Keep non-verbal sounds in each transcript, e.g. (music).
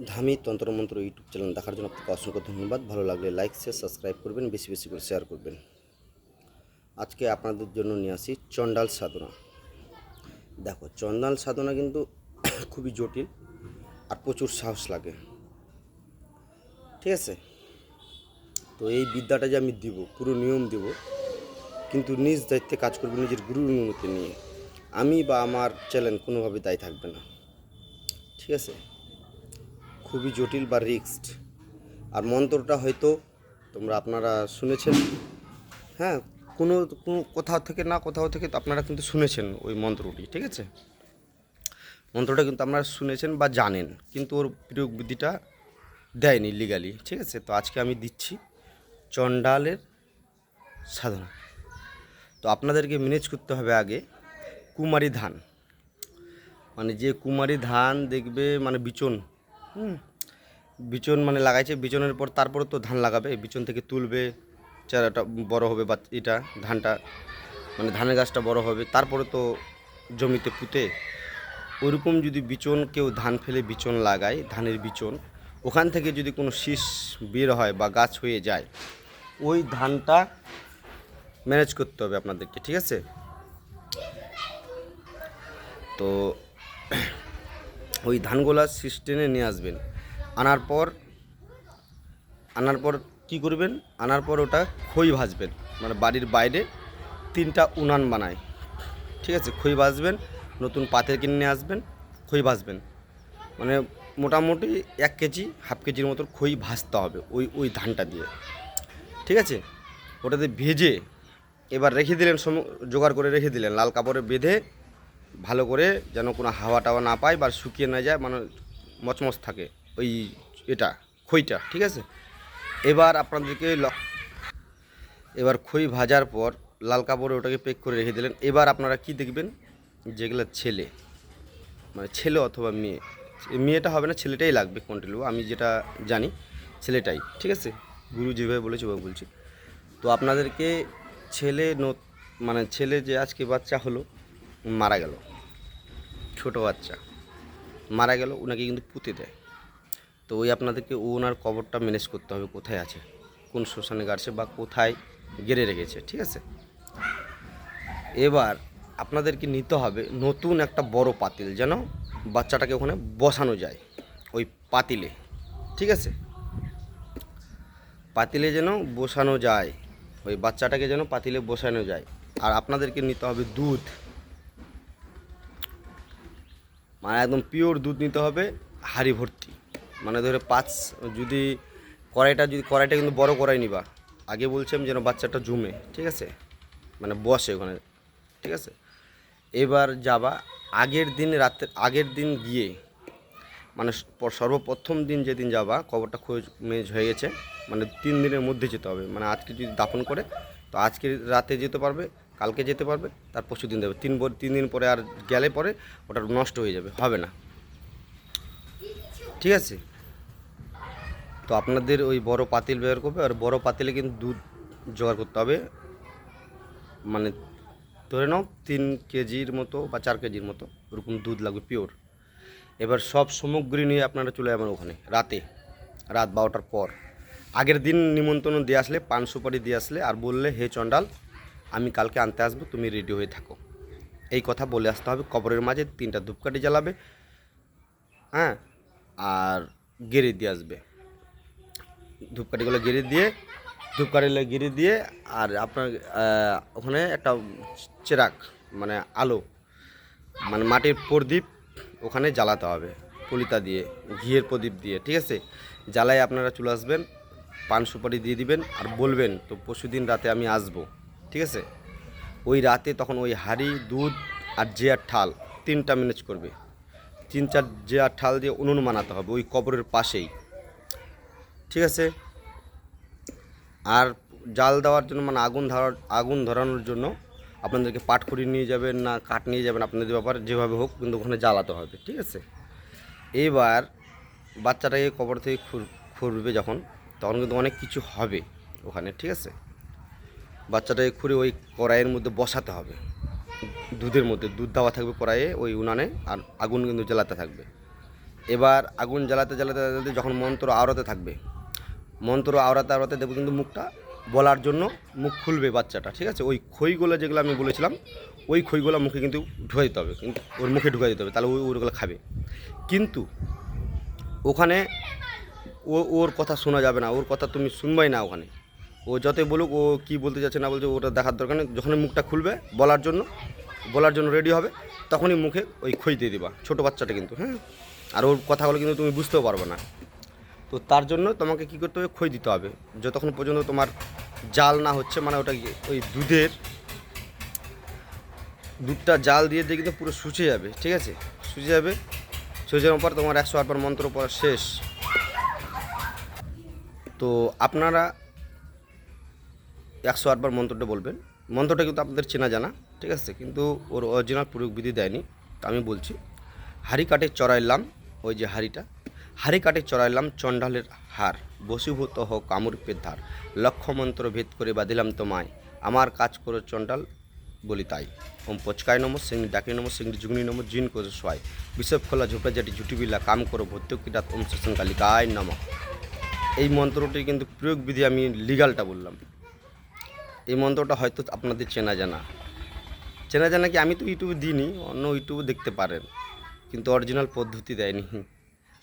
ধামি তন্ত্রমন্ত্র YouTube channel দেখার জন্য আপনাকে অসংখ্য ধন্যবাদ। ভালো লাগলে লাইক শেয়ার সাবস্ক্রাইব করবেন, বেশি বেশি করে শেয়ার করবেন। আজকে আপনাদের জন্য নিয়ে আসি চণ্ডাল সাধনা। দেখো, চণ্ডাল সাধনা কিন্তু (coughs) খুবই জটিল আর প্রচুর সাহস লাগে। ঠিক আছে? তো এই বিদ্যাটা যে আমি দিব, পুরো নিয়ম দিব, কিন্তু নিজ দায়িত্বে কাজ করবে নিজের গুরুর অনুমতি নিয়ে। আমি বা আমার চ্যানেল কোনোভাবে দায়ী থাকবে না। ঠিক আছে? খুবই জটিল বা রিক্সড। আর মন্ত্রটা হয়তো তোমরা আপনারা শুনেছেন। হ্যাঁ কোনো কোনো কোথাও থেকে না কোথাও থেকে তো আপনারা কিন্তু শুনেছেন ওই মন্ত্রটি, ঠিক আছে? মন্ত্রটা কিন্তু আপনারা শুনেছেন বা জানেন, কিন্তু ওর প্রয়োগ বুদ্ধিটা দেয়নি লিগালি ঠিক আছে? তো আজকে আমি দিচ্ছি চণ্ডালের সাধনা। তো আপনাদেরকে ম্যানেজ করতে হবে আগে কুমারী ধান। মানে যে কুমারী ধান দেখবে মানে বিচন বিচন মানে লাগাইছে, বিচনের পর তারপরে তো ধান লাগাবে বিচন থেকে তুলবে, চারাটা বড় হবে বা এটা, ধানটা মানে ধানের গাছটা বড় হবে, তারপরে তো জমিতে পুঁতে ওরকম যদি বিচন কেউ ধান ফেলে বিচন লাগায়, ধানের বিচন, ওখান থেকে যদি কোনো শীষ বের হয় বা গাছ হয়ে যায়, ওই ধানটা ম্যানেজ করতে হবে আপনাদেরকে, ঠিক আছে? তো ওই ধানগুলা সিস্টেমে নিয়ে আসবেন। আনার পর আনার পর কি করবেন? আনার পর ওটা খই ভাজবেন। মানে বাড়ির বাইরে তিনটা উনান বানায়। ঠিক আছে? খই ভাজবেন, নতুন পাতের কিনে নিয়ে আসবেন, খই ভাজবেন। মানে মোটামুটি এক কেজি, হাফ কেজির মতো খই ভাজতে হবে ওই ওই ধানটা দিয়ে। ঠিক আছে? ওটাতে ভেজে এবার রেখে দিলেন, সম, জোগাড় করে রেখে দিলেন, লাল কাপড়ে বেঁধে ভালো করে যেন কোনো হাওয়া টাওয়া না পায় বা শুকিয়ে না যায় মানে মচমচ থাকে ওই এটা, খইটা, ঠিক আছে? এবার আপনাদেরকে এবার খই ভাজার পর লাল কাপড়ে ওটাকে পেক করে রেখে দিলেন। এবার আপনারা কি দেখবেন? যেগুলো ছেলে মানে ছেলে অথবা মেয়ে, মেয়েটা হবে না, ছেলেটাই লাগবে কন্টিনিউ আমি যেটা জানি, ছেলেটাই, ঠিক আছে? গুরু যেভাবে বলেছে, ওভাবে বলছি। তো আপনাদেরকে ছেলে মানে ছেলে যে আজকে বাচ্চা হলো মারা গেল। ছোট বাচ্চা। মারা গেল ওনাকে কিন্তু পুঁতে দেয়। তো ওই আপনাদেরকে ওনার কবরটা ম্যানেজ করতে হবে, কোথায় আছে? কোন শ্মশানে গাড়ছে বা কোথায় গেড়ে রেখেছে, ঠিক আছে? এবার আপনাদেরকে নিতে হবে নতুন একটা বড় পাতিল যেন বাচ্চাটাকে ওখানে বসানো যায়, ওই পাতিলে, ঠিক আছে? পাতিলে যেন বসানো যায়, ওই বাচ্চাটাকে যেন পাতিলে বসানো যায়। আর আপনাদেরকে নিতে হবে দুধ। মানে একদম পিওর দুধ নিতে হবে, হাড়ি ভর্তি। মানে ধরে পাঁচ, যদি কড়াইটা যদি কড়াইটা কিন্তু বড় কড়াই নিবা। আগে বলছিলাম যেন বাচ্চাটা জমে, ঠিক আছে? মানে বসে ওখানে, ঠিক আছে? এবার যাবা, আগের দিন রাতে, আগের দিন গিয়ে মানে সর্বপ্রথম দিন যেদিন যাবা, কবরটা খোঁজ, মেজ হয়ে গেছে। মানে তিন দিনের মধ্যে যেতে হবে। মানে আজকে যদি দাফন করে, তো আজকে রাতে যেতে পারবে। কালকে যেতে পারবে, তার পরশু দিন দেবে। তিন তিন দিন পরে আর গেলে পরে ওটা নষ্ট হয়ে যাবে, হবে না। ঠিক আছে? তো আপনাদের ওই বড় পাতিল বের করবে, আর বড় পাতিলে কিন্তু দুধ জোগাড় করতে হবে। মানে ধরে নাও, তিন কেজির মতো বা চার কেজির মতো ওরকম দুধ লাগবে পিওর। এবার সব সামগ্রী নিয়ে আপনারা চলে যাবেন ওখানে, রাতে, রাত বারোটার পর। আগের দিন নিমন্ত্রণ দিয়ে আসলে, পান সুপারি দিয়ে আসলে, আর বললে হে চণ্ডাল আমি কালকে আনতে আসব, তুমি রেডি হয়ে থাকো। এই কথা বলে আসতে হবে, কবরের মাঝে তিনটা ধূপকাঠি জ্বালাবে হ্যাঁ আর গেড়ে দিয়ে আসবে। ধূপকাঠিগুলো গেড়ে দিয়ে, ধূপকাঠিগুলো গেড়ে দিয়ে, আর আপনার ওখানে একটা চেরাক মানে আলো মানে মাটির প্রদীপ ওখানে জ্বালাতে হবে পুলিতা দিয়ে, ঘিয়ের প্রদীপ দিয়ে, ঠিক আছে? জ্বালায় আপনারা চলে আসবেন, পান সুপারি দিয়ে দিবেন, আর বলবেন, তো পরশু দিন রাতে আমি আসব। ঠিক আছে? ওই রাতে তখন ওই হাঁড়ি, দুধ আর যে আর ঠাল তিনটা ম্যানেজ করবে। তিন চার যে আর ঠাল দিয়ে উনুন বানাতে হবে, ওই কবরের পাশেই। ঠিক আছে? আর জাল দেওয়ার জন্য মানে আগুন ধরার, আগুন ধরানোর জন্য আপনাদেরকে পাটখড়ি নিয়ে যাবেন না কাঠ নিয়ে যাবেন, আপনাদের ব্যাপার যেভাবে হোক কিন্তু ওখানে জ্বালাতে হবে, ঠিক আছে? এইবার বাচ্চাটাকে কবর থেকে খুর- খুঁড়বে যখন, তখন কিন্তু অনেক কিছু হবে ওখানে, ঠিক আছে? বাচ্চাটাকে খুঁড়ে ওই কড়াইয়ের মধ্যে বসাতে হবে। দুধের মধ্যে, দুধ দেওয়া থাকবে কড়াইয়ে ওই উনানে আর আগুন কিন্তু জ্বালাতে থাকবে। এবার আগুন জ্বালাতে জ্বালাতে জ্বালাতে যখন মন্ত্র আওড়াতে থাকবে, মন্ত্র আওড়াতে আওড়াতে দেখব কিন্তু মুখটা বলার জন্য মুখ খুলবে বাচ্চাটা, ঠিক আছে? ওই খইগুলো যেগুলো আমি বলেছিলাম, ওই খইগুলো মুখে কিন্তু ঢুকে দিতে হবে, কিন্তু ওর মুখে ঢুকে দিতে হবে, তাহলে ওই ওগুলো খাবে। কিন্তু ওখানে ও, ওর কথা শোনা যাবে না, ওর কথা তুমি শুনবাই না ওখানে। ও যতই বলুক, ও কি বলতে যাচ্ছে না বলছে, ওটা দেখার দরকার নেই। যখন মুখটা খুলবে, বলার জন্য বলার জন্য রেডি হবে, তখনই মুখে ওই খই দিয়ে দিবা। ছোটো বাচ্চাটা কিন্তু হ্যাঁ? আর ওর কথাগুলো কিন্তু তুমি বুঝতেও পারবে না। তো তার জন্য তোমাকে কী করতে হবে? খই দিতে হবে। যতক্ষণ পর্যন্ত তোমার জাল না হচ্ছে মানে ওটা ওই দুধের, দুধটা জাল দিয়ে দিয়ে কিন্তু পুরো শুষে যাবে, ঠিক আছে? শুষে যাবে। শুষে যাওয়ার পর তোমার একশো আটবার মন্ত্র পড়া শেষ। তো আপনারা একশো আটবার মন্ত্রটা বলবেন। মন্ত্রটা কিন্তু আপনাদের চেনা জানা, ঠিক আছে? কিন্তু ওর অরিজিনাল প্রয়োগ বিধি দেয়নি, তা আমি বলছি। হাড়ি কাটে চড়াইলাম ওই যে হাড়িটা। হাড়ি কাটে চড়াইলাম চণ্ডালের হার, বসীভূত হোক কামরূপের ধার। লক্ষ্য মন্ত্র ভেদ করে বাঁধিলাম তোমায়, আমার কাজ করো চণ্ডাল বলি তাই। ওম পচকায় নম সিংড়ি ডাকি নম সিংড়ি যুগনি নম জিন করে সোয়াই বিষব খোলা ঝোপড়া জাটি ঝুটিবিল্লা কাম করো ভর্তুকিটাত ওম শোষণ কালিকায় নম। এই মন্ত্রটি কিন্তু প্রয়োগ বিধি আমি লিগালটা বললাম। এই মন্ত্রটা হয়তো আপনাদের চেনা জানা। চেনা জানা কি আমি তো ইউটিউবে দিইনি, অন্য ইউটিউবে দেখতে পারেন। কিন্তু অরিজিনাল পদ্ধতি দেয়নি।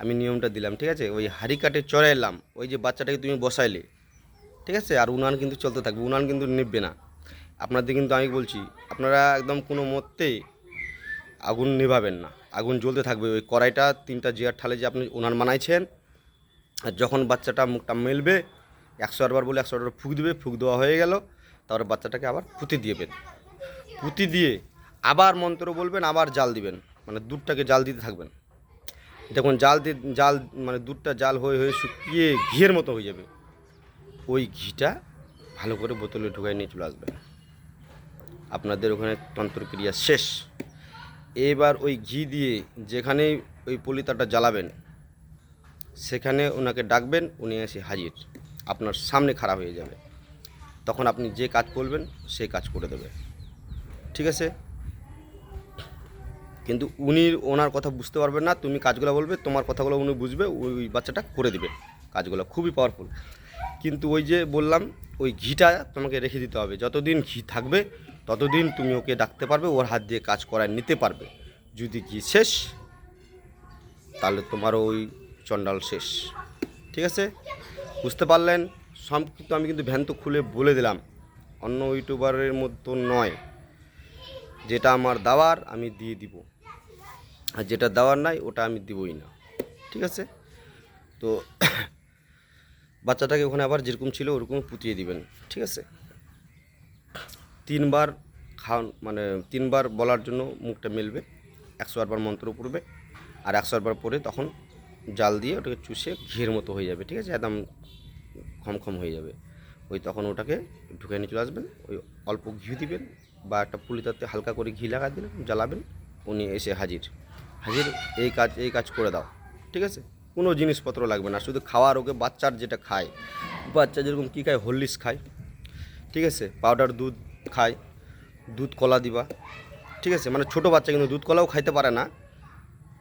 আমি নিয়মটা দিলাম, ঠিক আছে? ওই হাড়ি কাটে চড়াইলাম, ওই যে বাচ্চাটাকে তুমি বসাইলে, ঠিক আছে? আর উনান কিন্তু চলতে থাকবে, উনান কিন্তু নিববে না। আপনাদের কিন্তু আমি বলছি, আপনারা একদম কোনো মতে আগুন নেভাবেন না। আগুন জ্বলতে থাকবে, ওই কড়াইটা, তিনটা জিয়ার ঠালে যে আপনি উনান বানাইছেন আর যখন বাচ্চাটা মুখটা মেলবে, একশো আটবার বলে একশো আটবার ফুক দেবে, ফুক দেওয়া হয়ে গেল। তারপরে বাচ্চাটাকে আবার পুঁতি দিবেন পুঁতি দিয়ে আবার মন্ত্র বলবেন, আবার জাল দিবেন। মানে দুধটাকে জাল দিতে থাকবেন। যখন জাল দিয়ে জাল মানে দুধটা জাল হয়ে হয়ে শুকিয়ে ঘিয়ের মতো হয়ে যাবে। ওই ঘিটা ভালো করে বোতলে ঢুকাই নিয়ে চলে আসবেন। আপনাদের ওখানে তন্ত্রক্রিয়া শেষ। এবার ওই ঘি দিয়ে যেখানে ওই পলিতাটা জ্বালাবেন, সেখানে ওনাকে ডাকবেন, উনি এসে হাজির। আপনার সামনে খারাপ হয়ে যাবে। তখন আপনি যে কাজ করবেন সেই কাজ করে দেবে। ঠিক আছে? কিন্তু উনি ওনার কথা বুঝতে পারবেন না, তুমি কাজগুলো বলবে, তোমার কথাগুলো উনি বুঝবে, ওই বাচ্চাটা করে দিবে। কাজগুলো খুবই পাওয়ারফুল কিন্তু ওই যে বললাম, ওই ঘিটা তোমাকে রেখে দিতে হবে। যতদিন ঘি থাকবে, ততদিন তুমি ওকে ডাকতে পারবে, ওর হাত দিয়ে কাজ করায় নিতে পারবে। যদি ঘি শেষ, তাহলে তোমার ওই চণ্ডাল শেষ। ঠিক আছে? বুঝতে পারলেন? সব কিন্তু আমি কিন্তু ভ্যান তো খুলে বলে দিলাম। অন্য ইউটিউবারের মতো নয়। যেটা আমার দাওয়ার, আমি দিয়ে দিব। আর যেটা দেওয়ার নাই, ওটা আমি দিবই না। ঠিক আছে? তো (coughs) বাচ্চাটাকে ওখানে আবার যেরকম ছিল, ওরকম পুঁতিয়ে দিবেন। ঠিক আছে? তিনবার খাওয়ান মানে তিনবার বলার জন্য মুখটা মেলবে। একশো আটবার মন্ত্র পড়বে। আর একশো আটবার পরে তখন জাল দিয়ে ওটাকে চুষে ঘিয়ের মতো হয়ে যাবে। ঠিক আছে? একদম খমখম হয়ে যাবে। ওই তখন ওটাকে ঢুকে নিয়ে চলে আসবেন, ওই অল্প ঘি দিবেন বা একটা পুলিতাতে হালকা করে ঘি লাগা দিলেন, জ্বালাবেন, উনি এসে হাজির। হাজির, এই কাজ এই কাজ করে দাও, ঠিক আছে? কোনো জিনিসপত্র লাগবে না শুধু খাওয়ার ওকে বাচ্চার যেটা খায়, বাচ্চা যেরকম কী খায়, হরলিক্স খায়, ঠিক আছে? পাউডার দুধ খায়, দুধ কলা দিবা, ঠিক আছে? মানে ছোটো বাচ্চা কিন্তু দুধ কলাও খাইতে পারে না,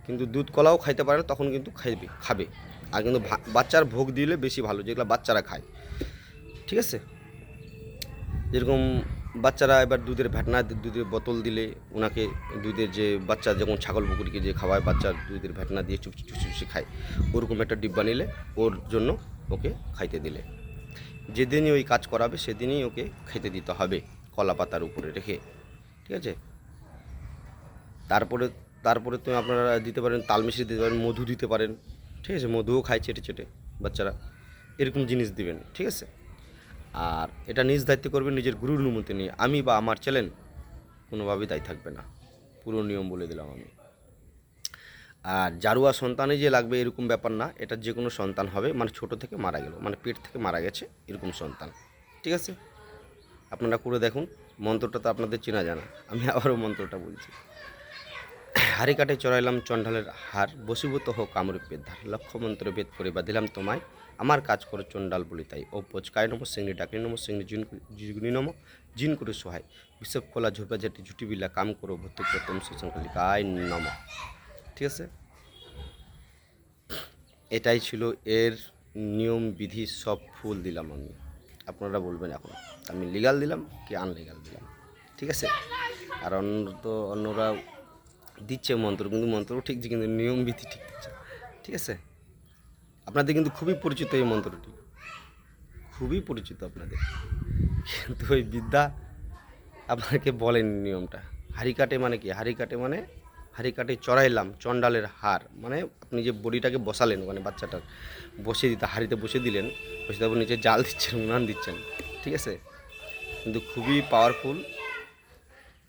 কিন্তু দুধ কলাও খাইতে পারে না, তখন কিন্তু খাইবে, খাবে। আর কিন্তু বাচ্চার ভোগ দিলে বেশি ভালো, যেগুলো বাচ্চারা খায়। ঠিক আছে? যেরকম বাচ্চারা এবার দুধের ভ্যাটনা দুধের বোতল দিলে ওনাকে দুধের যে বাচ্চা, যেমন ছাগল পুকুরিকে যে খাওয়ায় বাচ্চা দুধের ভ্যাটনা দিয়ে চুপচি চুপচি চুপচি খায়, ওরকম একটা ডিব্বা নিলে ওর জন্য ওকে খাইতে দিলে। যেদিনই ওই কাজ করাবে, সেদিনই ওকে খেতে দিতে হবে, কলা পাতার উপরে রেখে। ঠিক আছে? তারপরে তারপরে তো আপনারা দিতে পারেন তাল মিশিয়ে দিতে পারেন, মধু দিতে পারেন। ঠিক আছে, মধুও খায় চেটে চেটে বাচ্চারা, এরকম জিনিস দিবেন, ঠিক আছে? আর এটা নিজ দায়িত্ব করবেন নিজের গুরুর অনুমতি নিয়ে। আমি বা আমার চ্যানেল কোনোভাবেই দায়ী থাকবে না, পুরো নিয়ম বলে দিলাম আমি। আর জারুয়া সন্তানে যে লাগবে এরকম ব্যাপার না, এটা যে কোনো সন্তান হবে মানে ছোট থেকে মারা গেল মানে পেট থেকে মারা গেছে, এরকম সন্তান, ঠিক আছে? আপনারা করে দেখুন, মন্ত্রটা তো আপনাদের চেনা জানা, আমি আবারও মন্ত্রটা বলছি। হাড়ি কাটে চড়াইলাম চণ্ডালের হার, বসীভূত হোক কামরূপের ধার। লক্ষ্য মন্ত্র ভেদ করে বা দিলাম তোমায়, আমার কাজ করো চণ্ডাল বলি তাই। ও পচকায় নম সিংড়ি, ডাকনি নম সিংড়ি, জিন জিগুনি নম জিন করে সহায় বিষব খোলা, ঝোপা জাতি ঝুটি বিল্লা কাম করো ভর্তি শোষণ কালিকায় নম। ঠিক আছে? এটাই ছিল এর নিয়ম বিধি, সব ফুল দিলাম আমি। আপনারা বলবেন এখন, আমি লিগাল দিলাম কি আনলিগাল দিলাম? ঠিক আছে? আর অন্য তো অন্যরা দিচ্ছে মন্ত্র, কিন্তু মন্ত্র ঠিক, কিন্তু নিয়ম বিধি ঠিক দিচ্ছে। ঠিক আছে? আপনাদের কিন্তু খুবই পরিচিত এই মন্ত্রটি। খুবই পরিচিত আপনাদের। কিন্তু ওই বিদ্যা আপনাকে বলেন নিয়মটা। হাড়ি কাটে মানে কি? হাড়ি কাটে মানে হাড়ি কাটে চড়াইলাম, চণ্ডালের হার মানে আপনি যে বডিটাকে বসালেন ওখানে বাচ্চাটার বসে দিতে, হাড়িতে বসে দিলেন বসে তারপর নিচে জাল দিচ্ছেন, উনান দিচ্ছেন। ঠিক আছে? কিন্তু খুবই পাওয়ারফুল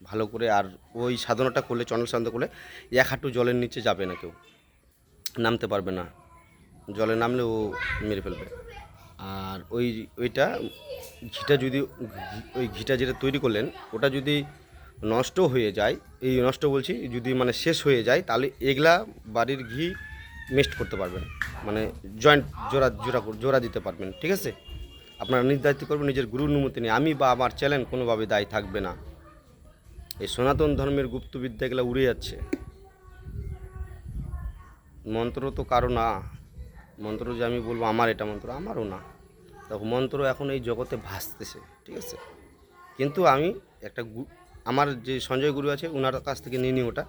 ভালো করে আর ওই সাধনাটা করলে চণ্ডাল সাধনা করলে এক হাঁটু জলের নিচে যাবে না কেউ। নামতে পারবে না। জলে নামলে ও মেরে ফেলবে। আর ওই ওইটা ঘিটা যদি ওই ঘিটা যেটা তৈরি করলেন, ওটা যদি নষ্ট হয়ে যায়, এই নষ্ট বলছি, যদি মানে শেষ হয়ে যায়, তাহলে এগুলা বাড়ির ঘি মিক্সড করতে পারবেন। মানে জয়েন্ট জোড়া জোড়া জোড়া দিতে পারবেন। ঠিক আছে? আপনারা দায়িত্ব করবেন, নিজের গুরুর অনুমতি নিয়ে। আমি বা আমার চ্যানেল কোনোভাবে দায়ী থাকবে না। এই সনাতন ধর্মের গুপ্তবিদ্যা এগুলো উড়ে যাচ্ছে। মন্ত্র তো কারও না। মন্ত্র যে আমি বলব আমার এটা মন্ত্র, আমারও না। দেখো, মন্ত্র এখন এই জগতে ভাসতেছে, ঠিক আছে? কিন্তু আমি একটা আমার যে সঞ্জয় গুরু আছে ওনার কাছ থেকে নিয়ে নিই ওটা,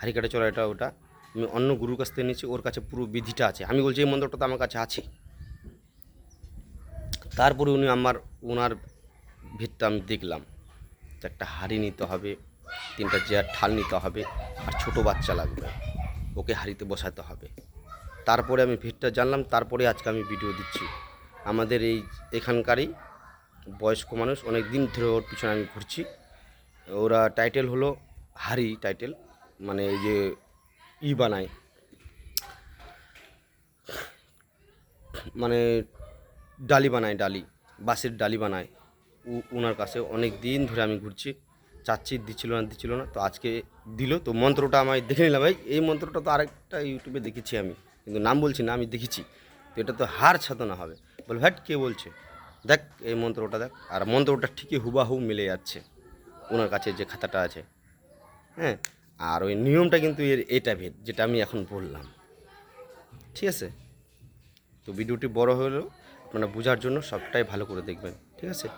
হারিকাটা চলা এটা ওটা। আমি অন্য গুরুর কাছ থেকে নিয়েছি, ওর কাছে পুরো বিধিটা আছে। আমি বলছি, এই মন্ত্রটা তো আমার কাছে আছে। তারপরে উনি আমার ওনার ভিতটা আমি দেখলাম। একটা হাঁড়ি নিতে হবে, তিনটা চেয়ার ঠাল নিতে হবে আর ছোট বাচ্চা লাগবে, ওকে হাঁড়িতে বসাতে হবে। তারপরে আমি ভিড়টা জানলাম, তারপরে আজকে আমি ভিডিও দিচ্ছি। আমাদের এই এখানকারই বয়স্ক মানুষ অনেক দিন ধরে ওর পিছনে আমি ঘুরছি। ওরা টাইটেল হলো হারি টাইটেল মানে এই যে ই বানায়। মানে ডালি বানায়, ডালি, বাঁশের ডালি বানায়। ওনার কাছে অনেক দিন ধরে আমি ঘুরছি। চাচ্ছি দিচ্ছিল না দিচ্ছিল না, তো আজকে দিল। তো মন্ত্রটা আমায় দেখে নিলাম, ভাই, এই মন্ত্রটা তো আরেকটা ইউটিউবে দেখেছি আমি। কিন্তু নাম বলছি না, আমি দেখেছি। তো এটা তো হার সাধনা হবে। বল, হ্যাট, কে বলছে? দেখ, এই মন্ত্রটা দেখ। আর মন্ত্রটা ঠিকই হুবাহু মিলে যাচ্ছে ওনার কাছে যে খাতাটা আছে। হ্যাঁ? আর ওই নিয়মটা কিন্তু এর, এটা ভেদ, যেটা আমি এখন বললাম। ঠিক আছে? তো ভিডিওটি বড় হলেও আপনারা বোঝার জন্য সবটাই ভালো করে দেখবেন। ঠিক আছে?